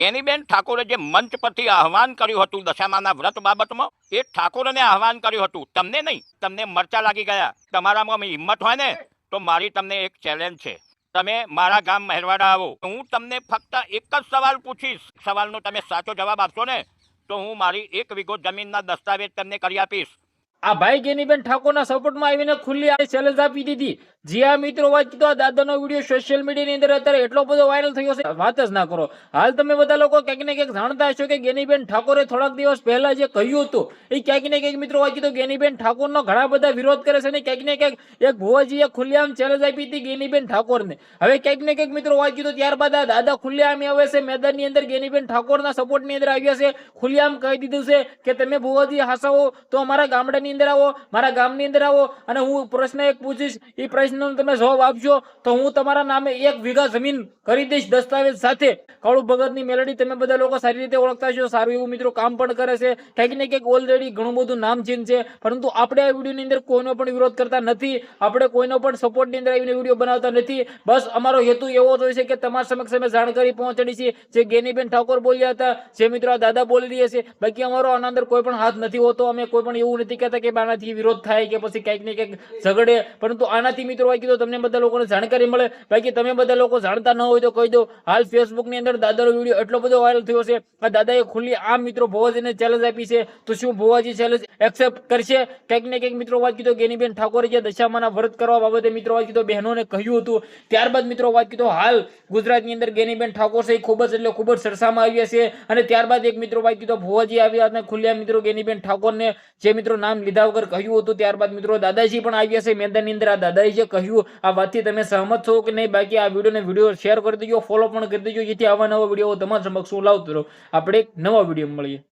એનીબેન ઠાકોરે જે મંચ પરથી આહવાન કર્યું હતું દશામાના વ્રત બાબતમાં, એ ઠાકોરને આહવાન કર્યું હતું. તમને નહીં, તમને મરચા લાગી ગયા. તમારામાં હિંમત હોય ને, તો મારી તમને એક ચેલેન્જ છે. તમે મારા ગામ મહેરવાડા આવો. હું તમને ફક્ત એક જ સવાલ પૂછીશ. સવાલનો તમે સાચો જવાબ આપશો ને, તો હું મારી એક વીઘો જમીનના દસ્તાવેજ તમને કરી આપીશ. આ ભાઈ ગેનીબેન ઠાકોરના સપોર્ટમાં આવીને ખુલ્લી આ ચેલેન્જ આપી દીધી. જી આ મિત્રો વાત કીધું આ દાદાનો વીડિયો સોશિયલ મીડિયાની અંદર અત્યારે એટલો બધો વાયરલ થયો છે, વાત જ ના કરો. હાલ તમે બધા લોકો ક્યાંક ને ક્યાંક જાણતા હશો કે ગેનીબેન ઠાકોરે થોડાક દિવસ પહેલા જે કહ્યું હતું, એ ક્યાંક ને ક્યાંક મિત્રો વાત કીધું ગેનીબેન ઠાકોરનો ઘણા બધા વિરોધ કરે છે અને ક્યાંક ને ક્યાંક એક ભુવાજીએ ખુલ્લેઆમ ચેલેન્જ આપી હતી ગેનીબેન ઠાકોરને. હવે ક્યાંક ને ક્યાંક મિત્રો વાત કીધું ત્યારબાદ આ દાદા ખુલ્લેઆમ આવે છે, મેદાનની અંદર ગેનીબેન ઠાકોરના સપોર્ટની અંદર આવ્યા છે, ખુલ્લેઆમ કહી દીધું છે કે તમે ભુવાજી હસાવો તો અમારા ગામડાની અંદર આવો, મારા ગામની અંદર આવો અને હું પ્રશ્ન એક પૂછીશ. એ પ્રશ્નનો તમે જવાબ આપશો તો હું તમારા નામે એક વીઘા જમીન કરી દઈશ દસ્તાવેજ સાથે. કાળુ ભગતની મેલડી તમે બધા લોકો સારી રીતે ઓળખતા છો સારું એવું મિત્રો કામ પણ કરે છે. કંઈક ને કંઈક ઓલરેડી ઘણું બધું નામચીન છે પરંતુ આપણે આ વિડીયોની અંદર કોઈનો પણ વિરોધ કરતા નથી. આપણે કોઈનો પણ સપોર્ટની અંદર આવીને વીડિયો બનાવતા નથી. બસ અમારો હેતુ એવો જ હોય છે કે તમારા સમક્ષ અમે જાણકારી પહોંચાડી છે. જે ગેનીબેન ઠાકોર બોલ્યા હતા, જે મિત્રો દાદા બોલી રહ્યા છે. બાકી અમારો આના અંદર કોઈ પણ હાથ નથી હોતો. અમે કોઈ પણ એવું નથી કહેતા કે આનાથી વિરોધ થાય કે પછી કંઈક ને કંઈક ઝઘડે. પરંતુ આનાથી મિત્રો વાંચી કીધું તમને બધા લોકોને જાણકારી મળે. બાકી તમે બધા લોકો જાણતા ન હોય તો કહી દો હાલ ફેસબુકની અંદર દાદાનો વીડિયો એટલો બધો વાયરલ થયો છે. આ દાદાએ ખુલ્લી આમ મિત્રો ભોવાજીને ચેલેન્જ આપી છે. તો શું ભોવાજી ચેલેન્જ એક્સેપ્ટ કરશે? ક્યાંક ને કંઈક મિત્રો વાત કીધો, ગેનીબેન ઠાકોરે જે દશામાના વ્રત કરવા બાબતે મિત્રો વાત કીધો, બહેનોને કહ્યું હતું. ત્યારબાદ મિત્રો વાત કીધો, હાલ ગુજરાતની અંદર ગેનીબેન ઠાકોર છે ખૂબ જ એટલે ખૂબ જ સરસામાં આવ્યા છે. અને ત્યારબાદ એક મિત્રો વાત કીધો, ભુવાજી આવ્યા અને ખુલ્લા મિત્રો ગેનીબેન ઠાકોરને, જે મિત્રો નામ લીધા વગર કહ્યું હતું. ત્યારબાદ મિત્રો દાદાજી પણ આવ્યા છે મેદાનની અંદર. આ દાદાજીએ કહ્યું, આ વાતથી તમે સહમત છો કે નહીં? બાકી આ વિડીયોને વીડિયો શેર કરી દેજો ફોલો પણ કરી દેજો, જેથી આવા નવા વીડિયો તમારા સમક્ષ લાવતો રહું. આપણે એક નવા વીડિયો મળીએ.